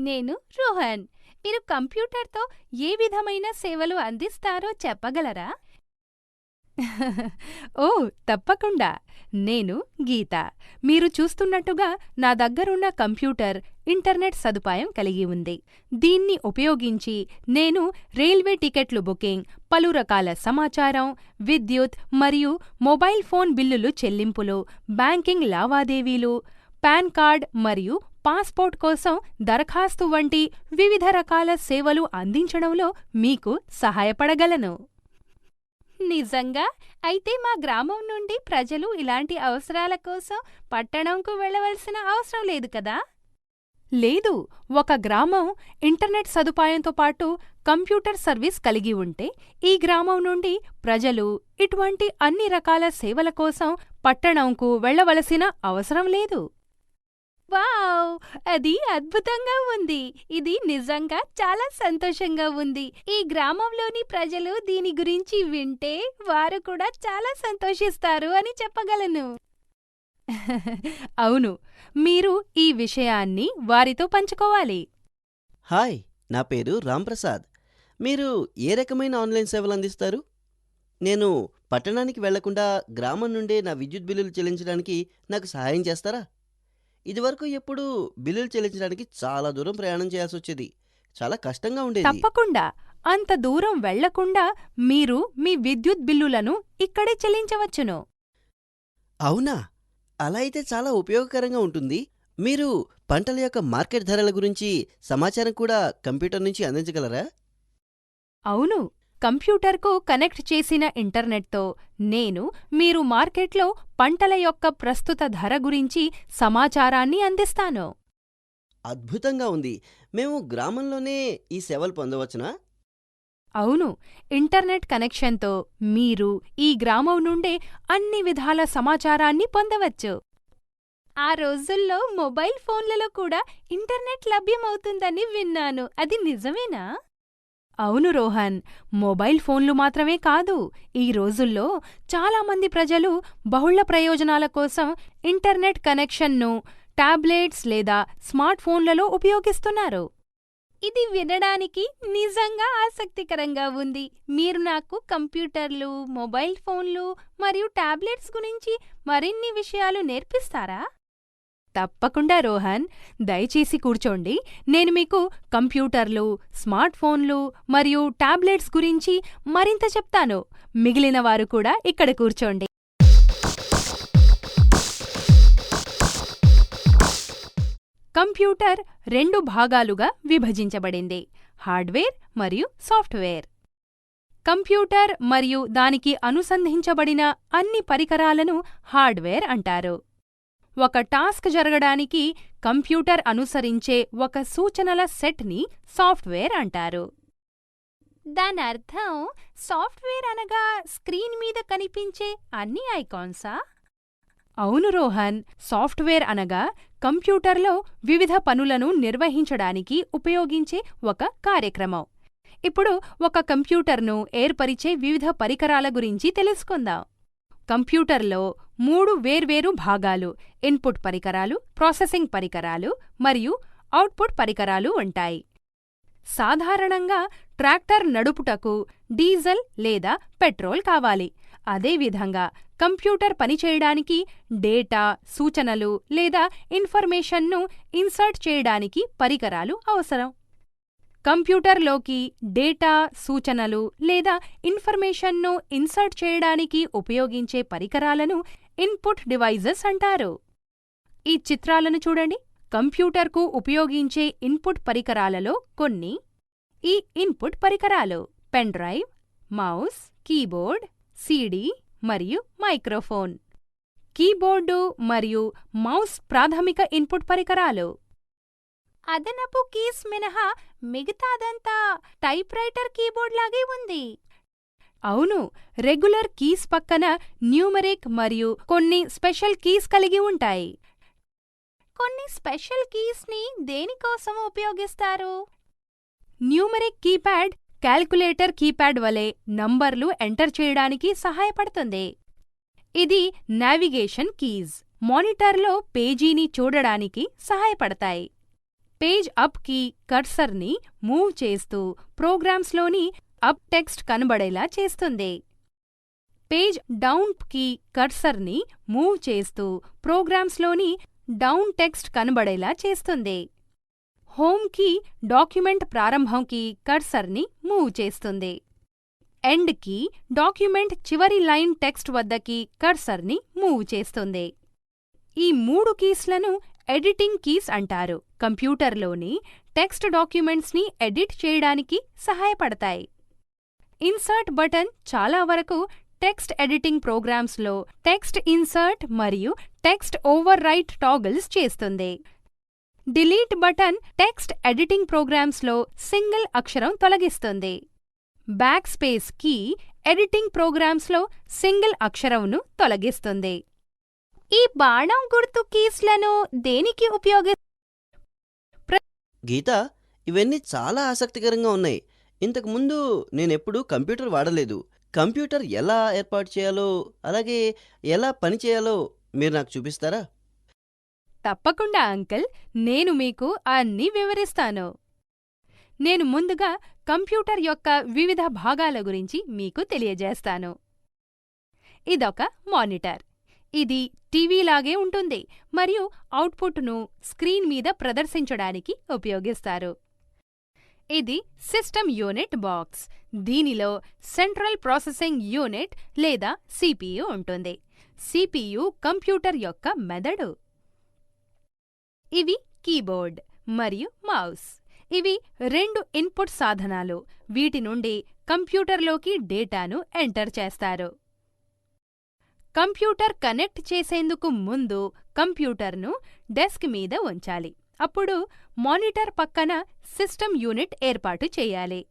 నేను రోహన్. మీరు కంప్యూటర్తో ఏ విధమైన సేవలు అందిస్తారో చెప్పగలరా? ఓ తప్పకుండా. నేను గీత. మీరు చూస్తున్నట్టుగా నా దగ్గరున్న కంప్యూటర్ ఇంటర్నెట్ సదుపాయం కలిగి ఉంది. దీన్ని ఉపయోగించి నేను రైల్వే టికెట్లు బుకింగ్ పలు రకాల సమాచారం విద్యుత్ మరియు మొబైల్ ఫోన్ బిల్లులు చెల్లింపులు బ్యాంకింగ్ లావాదేవీలు పాన్ కార్డ్ మరియు పాస్పోర్ట్ కోసం దరఖాస్తు వంటి వివిధ రకాల సేవలు అందించడంలో మీకు సహాయపడగలను. నిజంగా? అయితే మా గ్రామం నుండి ప్రజలు ఇలాంటి అవసరాల కోసం పట్టణంకు వెళ్ళవలసిన అవసరం లేదు కదా? లేదు. ఒక గ్రామం ఇంటర్నెట్ సదుపాయంతో పాటు కంప్యూటర్ సర్వీస్ కలిగి ఉంటే ఈ గ్రామం నుండి ప్రజలు ఇటువంటి అన్ని రకాల సేవల కోసం పట్టణంకు వెళ్ళవలసిన అవసరం లేదు. వావ్! అది అద్భుతంగా ఉంది. ఇది నిజంగా చాలా సంతోషంగా ఉంది. ఈ గ్రామంలోని ప్రజలు దీని గురించి వింటే వారు కూడా చాలా సంతోషిస్తారు అని చెప్పగలను. అవును. మీరు ఈ విషయాన్ని వారితో పంచుకోవాలి. హాయ్! నా పేరు రాంప్రసాద్ మీరు ఏ రకమైన ఆన్లైన్ సేవలు అందిస్తారు? నేను పట్టణానికి వెళ్ళకుండా గ్రామం నుండే నా విద్యుత్ బిల్లులు చెల్లించడానికి నాకు సహాయం చేస్తారా? ఇదివరకు ఎప్పుడు బిల్లులు చెల్లించడానికి చాలా దూరం ప్రయాణం చేయాల్సి వచ్చేది. చాలా కష్టంగా ఉండేది. తప్పకుండా. అంత దూరం వెళ్ళకుండా మీరు మీ విద్యుత్ బిల్లులను ఇక్కడే చెల్లించవచ్చును. అవునా? అలా అయితే చాలా ఉపయోగకరంగా ఉంటుంది. మీరు పంటల యొక్క మార్కెట్ ధరల గురించి సమాచారం కూడా కంప్యూటర్ నుంచి అందించగలరా? అవును. కంప్యూటర్కు కనెక్ట్ చేసిన ఇంటర్నెట్తో నేను మీరు మార్కెట్లో పంటల యొక్క ప్రస్తుత ధర గురించి సమాచారాన్ని అందిస్తాను. అద్భుతంగా ఉంది. మేము గ్రామంలోనే ఈ సేవలు పొందవచ్చునా? అవును. ఇంటర్నెట్ కనెక్షన్తో మీరు ఈ గ్రామం నుండే అన్ని విధాల సమాచారాన్ని పొందవచ్చు. ఆ రోజుల్లో మొబైల్ ఫోన్లలో కూడా ఇంటర్నెట్ లభ్యమవుతుందని విన్నాను. అది నిజమేనా? అవును రోహన్ మొబైల్ ఫోన్లు మాత్రమే కాదు ఈ రోజుల్లో చాలామంది ప్రజలు బహుళ ప్రయోజనాల కోసం ఇంటర్నెట్ కనెక్షన్ను టాబ్లెట్స్ లేదా స్మార్ట్ ఫోన్లలో ఉపయోగిస్తున్నారు. ఇది వినడానికి నిజంగా ఆసక్తికరంగా ఉంది. మీరు నాకు కంప్యూటర్లు మొబైల్ ఫోన్లు మరియు టాబ్లెట్స్ గురించి మరిన్ని విషయాలు నేర్పిస్తారా? తప్పకుండా రోహన్. దయచేసి కూర్చోండి. నేను మీకు కంప్యూటర్లు స్మార్ట్ ఫోన్లు మరియు టాబ్లెట్స్ గురించి మరింత చెప్తాను. మిగిలిన వారు కూడా ఇక్కడ కూర్చోండి. కంప్యూటర్ రెండు భాగాలుగా విభజించబడింది. హార్డ్వేర్ మరియు సాఫ్ట్వేర్. కంప్యూటర్ మరియు దానికి అనుసంధించబడిన అన్ని పరికరాలను హార్డ్వేర్ అంటారు. ఒక టాస్క్ జరగడానికి కంప్యూటర్ అనుసరించే ఒక సూచనల సెట్ని సాఫ్ట్వేర్ అంటారు. దాని అర్థం సాఫ్ట్వేర్ అనగా స్క్రీన్ మీద కనిపించే అన్ని ఐకాన్సా? అవును రోహన్ సాఫ్ట్వేర్ అనగా కంప్యూటర్లో వివిధ పనులను నిర్వహించడానికి ఉపయోగించే ఒక కార్యక్రమం. ఇప్పుడు ఒక కంప్యూటర్ను ఏర్పరిచే వివిధ పరికరాల గురించి తెలుసుకుందాం. కంప్యూటర్లో మూడు వేర్వేరు భాగాలు ఇన్పుట్ పరికరాలు ప్రాసెసింగ్ పరికరాలు మరియు అవుట్పుట్ పరికరాలు ఉంటాయి. సాధారణంగా ట్రాక్టర్ నడుపుటకు డీజల్ లేదా పెట్రోల్ కావాలి. అదేవిధంగా కంప్యూటర్ పనిచేయడానికి డేటా సూచనలు లేదా ఇన్ఫర్మేషన్ను ఇన్సర్ట్ చేయడానికి పరికరాలు అవసరం. కంప్యూటర్లోకి డేటా సూచనలు లేదా ఇన్ఫర్మేషన్ను ఇన్సర్ట్ చేయడానికి ఉపయోగించే పరికరాలను ఇన్పుట్ డివైజెస్ అంటారు. ఈ చిత్రాలను చూడండి. కంప్యూటర్కు ఉపయోగించే ఇన్పుట్ పరికరాలలో కొన్ని. ఈ ఇన్పుట్ పరికరాలు pen drive mouse keyboard CD మరియు మైక్రోఫోన్. కీబోర్డు మరియు మౌస్ ప్రాథమిక ఇన్పుట్ పరికరాలు. అదనపు కీస్ మినహా మిగతాదంతా టైప్రైటర్ కీబోర్డ్ లాగే ఉంది. అవును రెగ్యులర్ కీస్ పక్కన న్యూమరిక్ మరియు కొన్ని స్పెషల్ కీస్ కలిగి ఉంటాయి. కొన్ని స్పెషల్ కీస్ని దేనికోసం ఉపయోగిస్తారు? న్యూమరిక్ కీప్యాడ్ క్యాల్కులేటర్ కీప్యాడ్ వలె నంబర్లు ఎంటర్ చేయడానికి సహాయపడుతుంది. ఇది నావిగేషన్ కీజ్ మానిటర్లో పేజీని చూడడానికి సహాయపడతాయి. పేజ్ అప్ కీ కర్సర్ని మూవ్ చేస్తూ ప్రోగ్రామ్స్లోని అప్ టెక్స్ట్ కనబడేలా చేస్తుంది. పేజ్ డౌన్కి కర్సర్ని మూవ్ చేస్తూ ప్రోగ్రామ్స్లోని డౌన్ టెక్స్ట్ కనబడేలా చేస్తుంది. హోమ్కి డాక్యుమెంట్ ప్రారంభంకి కర్సర్ని మూవ్ చేస్తుంది. ఎండ్కి డాక్యుమెంట్ చివరి లైన్ టెక్స్ట్ వద్దకి కర్సర్ని మూవ్ చేస్తుంది. ఈ మూడు కీస్లను ఎడిటింగ్ కీస్ అంటారు. కంప్యూటర్లోని టెక్స్ట్ డాక్యుమెంట్స్ని ఎడిట్ చేయడానికి సహాయపడతాయి. ఇన్సర్ట్ బటన్ చాలా వరకు టెక్స్ట్ ఎడిటింగ్ ప్రోగ్రామ్స్లో టెక్స్ట్ ఇన్సర్ట్ మరియు టెక్స్ట్ ఓవర్ రైట్ టాగిల్స్ చేస్తుంది. డిలీట్ బటన్ టెక్స్ట్ ఎడిటింగ్ ప్రోగ్రామ్స్లో సింగిల్ అక్షరం తొలగిస్తుంది. బ్యాక్ స్పేస్ కీ ఎడిటింగ్ ప్రోగ్రామ్స్లో సింగిల్ అక్షరంను తొలగిస్తుంది. ఈ బాణం గుర్తు కీస్లను దేనికి ఉపయోగి గీత ఇవన్నీ చాలా ఆసక్తికరంగా ఉన్నాయి. ఇంతకు ముందు నేనెప్పుడూ కంప్యూటర్ వాడలేదు. కంప్యూటర్ ఎలా ఏర్పాటు చేయాలో అలాగే ఎలా పని చేయాలో మీరు నాకు చూపిస్తారా? తప్పకుండా అంకల్. నేను మీకు అన్నీ వివరిస్తాను. నేను ముందుగా కంప్యూటర్ యొక్క వివిధ భాగాల గురించి మీకు తెలియజేస్తాను. ఇదొక మానిటర్. ఇది టీవీలాగే ఉంటుంది మరియు అవుట్పుట్ను స్క్రీన్ మీద ప్రదర్శించడానికి ఉపయోగిస్తారు. ఇది సిస్టమ్ యూనిట్ బాక్స్. దీనిలో సెంట్రల్ ప్రాసెసింగ్ యూనిట్ లేదా సిపియు ఉంటుంది. సిపియు కంప్యూటర్ యొక్క మెదడు. ఇవి కీబోర్డ్ మరియు మౌస్. ఇవి రెండు ఇన్పుట్ సాధనాలు. వీటి నుండి కంప్యూటర్లోకి డేటాను ఎంటర్ చేస్తారు. కంప్యూటర్ కనెక్ట్ చేసేందుకు ముందు కంప్యూటర్ను డెస్క్ మీద ఉంచాలి. అప్పుడు మానిటర్ పక్కన సిస్టమ్ యూనిట్ ఏర్పాటు చేయాలి.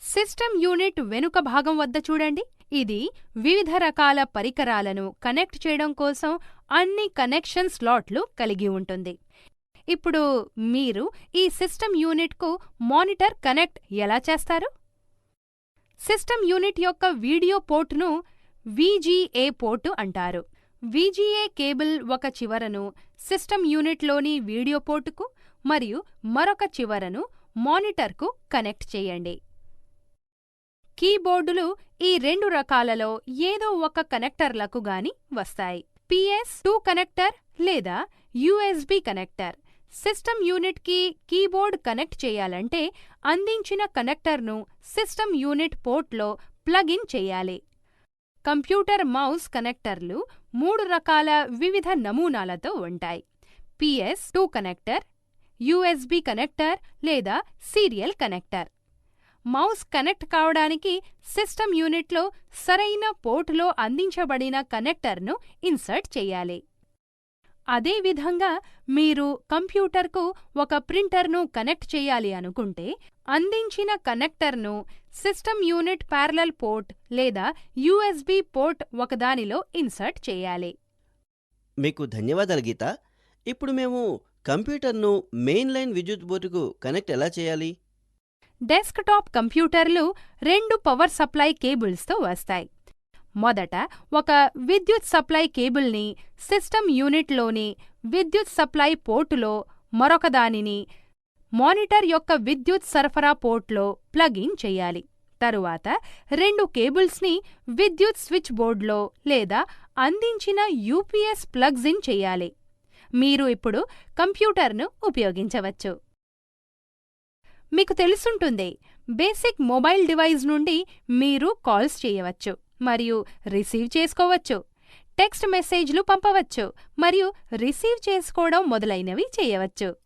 సిస్టమ్ యూనిట్ వెనుక భాగం వద్ద చూడండి. ఇది వివిధ రకాల పరికరాలను కనెక్ట్ చేయడం కోసం అన్ని కనెక్షన్ స్లాట్లు కలిగి ఉంటుంది. ఇప్పుడు మీరు ఈ సిస్టమ్ యూనిట్కు మానిటర్ కనెక్ట్ ఎలా చేస్తారు? సిస్టమ్ యూనిట్ యొక్క వీడియో పోర్టును విజీఏ పోర్టు అంటారు. విజిఏ కేబుల్ ఒక చివరను సిస్టమ్ యూనిట్లోని వీడియో పోర్టుకు మరియు మరొక చివరను మానిటర్కు కనెక్ట్ చేయండి. కీబోర్డులు ఈ రెండు రకాలలో ఏదో ఒక కనెక్టర్లకు గాని వస్తాయి. పిఎస్ టూ కనెక్టర్ లేదా యుఎస్బి కనెక్టర్. సిస్టమ్ యూనిట్కి కీబోర్డ్ కనెక్ట్ చేయాలంటే అందించిన కనెక్టర్ను సిస్టమ్ యూనిట్ పోర్ట్లో ప్లగ్ ఇన్ చేయాలి. కంప్యూటర్ మౌస్ కనెక్టర్లు మూడు రకాల వివిధ నమూనాలతో ఉంటాయి. PS two connector USB connector లేదా సీరియల్ కనెక్టర్. మౌస్ కనెక్ట్ కావడానికి సిస్టమ్ యూనిట్లో సరైన పోర్టులో అందించబడిన కనెక్టర్ను ఇన్సర్ట్ చేయాలి. అదేవిధంగా మీరు కంప్యూటర్కు ఒక ప్రింటర్ను కనెక్ట్ చేయాలి అనుకుంటే అందించిన కనెక్టర్ను సిస్టమ్ యూనిట్ ప్యారలల్ పోర్ట్ లేదా యూఎస్బి పోర్ట్ ఒకదానిలో ఇన్సర్ట్ చేయాలి. మీకు ధన్యవాదాలు గీత. ఇప్పుడు మేము కంప్యూటర్ను మెయిన్ లైన్ విద్యుత్ బోర్డుకు కనెక్ట్ ఎలా చేయాలి? డెస్క్టాప్ కంప్యూటర్లు రెండు పవర్ సప్లై కేబుల్స్తో వస్తాయి. మొదట ఒక విద్యుత్ సప్లై కేబుల్ని సిస్టమ్ యూనిట్లోని విద్యుత్ సప్లై పోర్టులో మరొకదానిని మానిటర్ యొక్క విద్యుత్ సరఫరా పోర్ట్లో ప్లగ్ ఇన్ చేయాలి. తరువాత రెండు కేబుల్స్ని విద్యుత్ స్విచ్ బోర్డ్లో లేదా అందించిన యూపీఎస్ ప్లగ్స్ ఇన్ చేయాలి. మీరు ఇప్పుడు కంప్యూటర్ను ఉపయోగించవచ్చు. మీకు తెలుసుంటుంది బేసిక్ మొబైల్ డివైస్ నుండి మీరు కాల్స్ చేయవచ్చు మరియు రిసీవ్ చేసుకోవచ్చు. టెక్స్ట్ మెసేజ్లు పంపవచ్చు మరియు రిసీవ్ చేసుకోవడం మొదలైనవి చేయవచ్చు.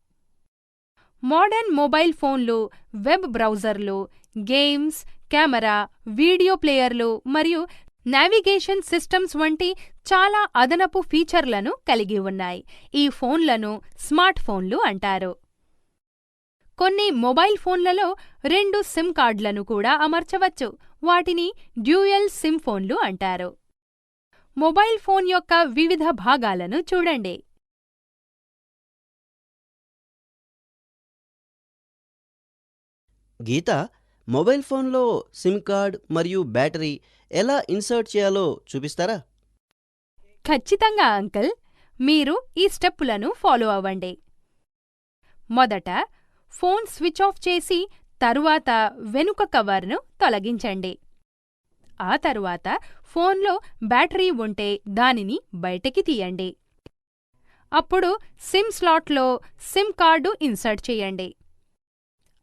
మోడర్న్ మొబైల్ ఫోన్లు వెబ్ బ్రౌజర్లు గేమ్స్ కెమెరా వీడియో ప్లేయర్లు మరియు నావిగేషన్ సిస్టమ్స్ వంటి చాలా అదనపు ఫీచర్లను కలిగి ఉన్నాయి. ఈ ఫోన్లను స్మార్ట్ ఫోన్లు అంటారు. కొన్ని మొబైల్ ఫోన్లలో రెండు సిమ్ కార్డులను కూడా అమర్చవచ్చు. వాటిని డ్యూయల్ సిమ్ ఫోన్లు అంటారు. మొబైల్ ఫోన్ యొక్క వివిధ భాగాలను చూడండి. గీత మొబైల్ ఫోన్లో సిమ్ కార్డ్ మరియు బ్యాటరీ ఎలా ఇన్సర్ట్ చేయాలో చూపిస్తారా? ఖచ్చితంగా అంకల్. మీరు ఈ స్టెప్పులను ఫాలో అవ్వండి. మొదట ఫోన్ స్విచ్ ఆఫ్ చేసి తరువాత వెనుక కవర్ను తొలగించండి. ఆ తరువాత ఫోన్లో బ్యాటరీ ఉంటే దానిని బయటికి తీయండి. అప్పుడు సిమ్ స్లాట్లో సిమ్ కార్డు ఇన్సర్ట్ చేయండి.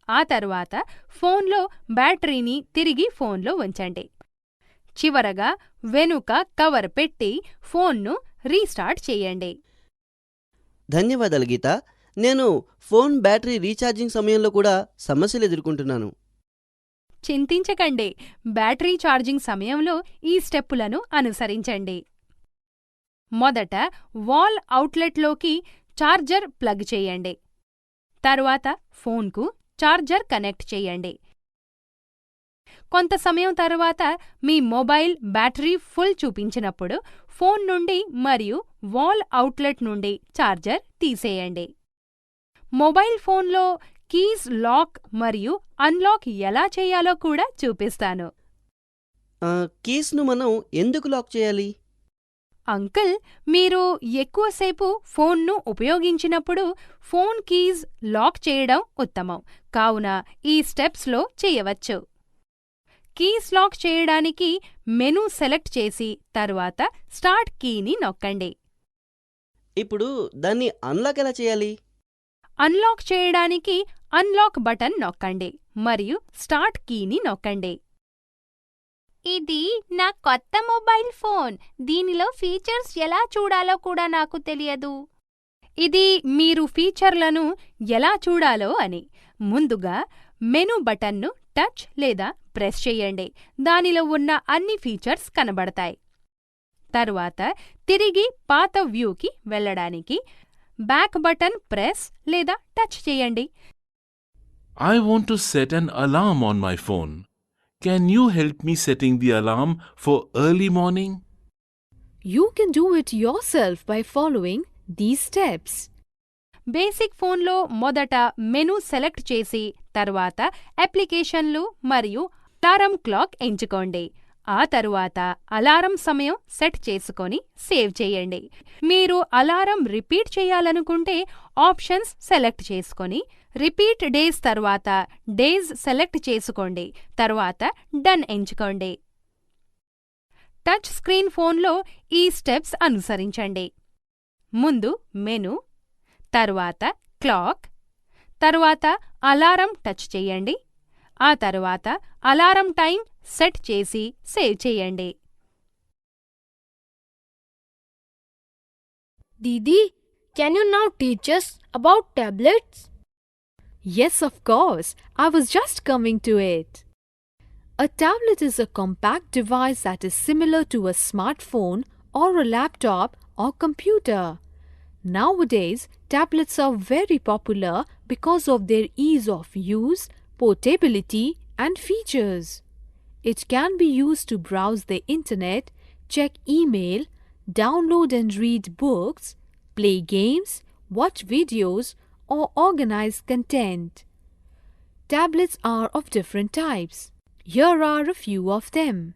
ఆ తరువాత ఫోన్లో బ్యాటరీని తిరిగి ఫోన్లో ఉంచండి. చివరగా వెనుక కవర్ పెట్టి ఫోన్ను రీస్టార్ట్ చేయండి. ధన్యవాదాలు గీత. నేను ఫోన్ బ్యాటరీ రీఛార్జింగ్ సమయంలో కూడా సమస్యలు ఎదుర్కొంటున్నాను. చింతించకండి. బ్యాటరీ ఛార్జింగ్ సమయంలో ఈ స్టెప్పులను అనుసరించండి. మొదట వాల్ అవుట్లెట్లోకి ఛార్జర్ ప్లగ్ చేయండి. తరువాత ఫోన్కు ఛార్జర్ కనెక్ట్ చేయండి. కొంత సమయం తర్వాత మీ మొబైల్ బ్యాటరీ ఫుల్ చూపించినప్పుడు ఫోన్ నుండి మరియు వాల్ అవుట్లెట్ నుండి ఛార్జర్ తీసేయండి. మొబైల్ ఫోన్లో కీస్ లాక్ మరియు అన్లాక్ ఎలా చేయాలో కూడా చూపిస్తాను. కీస్ను మనం ఎందుకు లాక్ చేయాలి? అంకుల్ మీరు ఎక్కువసేపు ఫోన్ను ఉపయోగించినప్పుడు ఫోన్ కీస్ లాక్ చేయడం ఉత్తమం. కావున ఈ స్టెప్స్లో చేయవచ్చు. కీస్ లాక్ చేయడానికి మెనూ సెలెక్ట్ చేసి తరువాత స్టార్ట్ కీని నొక్కండి. ఇప్పుడు దాన్ని అన్లాక్ ఎలా చేయాలి? అన్లాక్ చేయడానికి అన్లాక్ బటన్ నొక్కండి మరియు స్టార్ట్ కీని నొక్కండి. ఇది నా కొత్త మొబైల్ ఫోన్. దీనిలో ఫీచర్స్ ఎలా చూడాలో కూడా నాకు తెలియదు. ఇది మీరు ఫీచర్లను ఎలా చూడాలో అని. ముందుగా మెను బటన్ను టచ్ లేదా ప్రెస్ చేయండి. దానిలో ఉన్న అన్ని ఫీచర్స్ కనబడతాయి. తరువాత తిరిగి పాత వ్యూకి వెళ్ళడానికి బ్యాక్ బటన్ ప్రెస్ లేదా టచ్ చేయండి. I want to set an alarm on my phone. Can you help me setting the alarm for early morning? You can do it yourself by following these steps. Basic ఫోన్లో మొదట menu select చేసి తర్వాత అప్లికేషన్లు మరియు alarm clock ఎంచుకోండి ఆ తరువాత alarm సమయం సెట్ చేసుకొని సేవ్ చేయండి మీరు అలారం రిపీట్ చేయాలనుకుంటే ఆప్షన్స్ సెలెక్ట్ చేసుకొని రిపీట్ డేస్ తర్వాత డేస్ సెలెక్ట్ చేసుకోండి. తర్వాత డన్ ఎంచుకోండి. టచ్ స్క్రీన్ ఫోన్లో ఈ స్టెప్స్ అనుసరించండి. ముందు మెను తర్వాత క్లాక్ తరువాత అలారం టచ్ చేయండి. ఆ తర్వాత అలారం టైం సెట్ చేసి సేవ్ చేయండి. Didi can you now teachers about tablets? Yes, of course. I was just coming to it. A tablet is a compact device that is similar to a smartphone or a laptop or computer. Nowadays, tablets are very popular because of their ease of use, portability, and features. It can be used to browse the internet, check email, download and read books, play games, watch videos, or organize content. Tablets are of different types. Here are a few of them.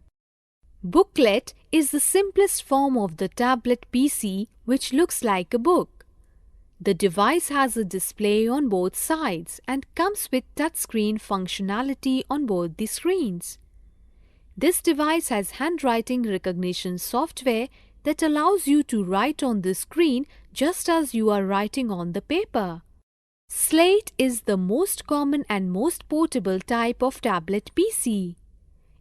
Booklet is the simplest form of the tablet PC which looks like a book. The device has a display on both sides and comes with touchscreen functionality on both the screens. This device has handwriting recognition software that allows you to write on the screen just as you are writing on the paper. Slate is the most common and most portable type of tablet PC.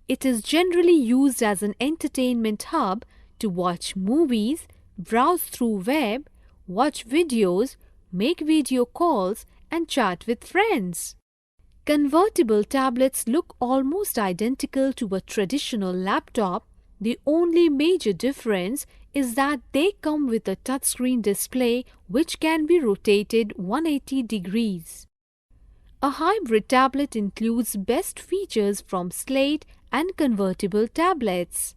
It is generally used as an entertainment hub to watch movies, browse through web, watch videos, make video calls, and chat with friends. Convertible tablets look almost identical to a traditional laptop. The only major difference is that they come with a touchscreen display which can be rotated 180 degrees. A hybrid tablet includes best features from Slate and convertible tablets.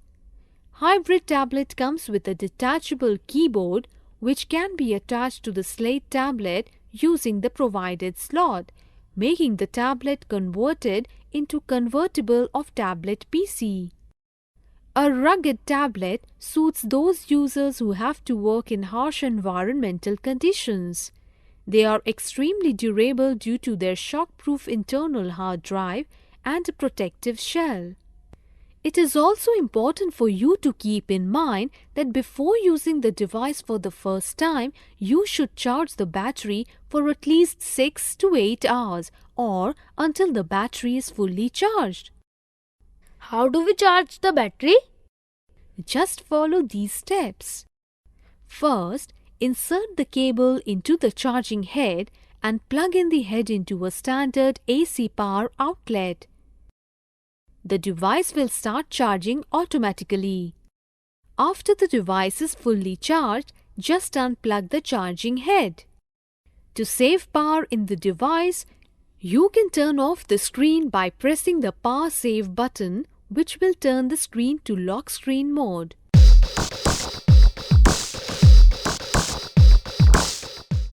Hybrid tablet comes with a detachable keyboard which can be attached to the Slate tablet using the provided slot, making the tablet converted into convertible of tablet PC. A rugged tablet suits those users who have to work in harsh environmental conditions. They are extremely durable due to their shock-proof internal hard drive and a protective shell. It is also important for you to keep in mind that before using the device for the first time, you should charge the battery for at least 6 to 8 hours or until the battery is fully charged. How do we charge the battery? Just follow these steps. First, insert the cable into the charging head and plug in the head into a standard AC power outlet. The device will start charging automatically. After the device is fully charged, just unplug the charging head. To save power in the device, you can turn off the screen by pressing the power save button which will turn the screen to lock screen mode.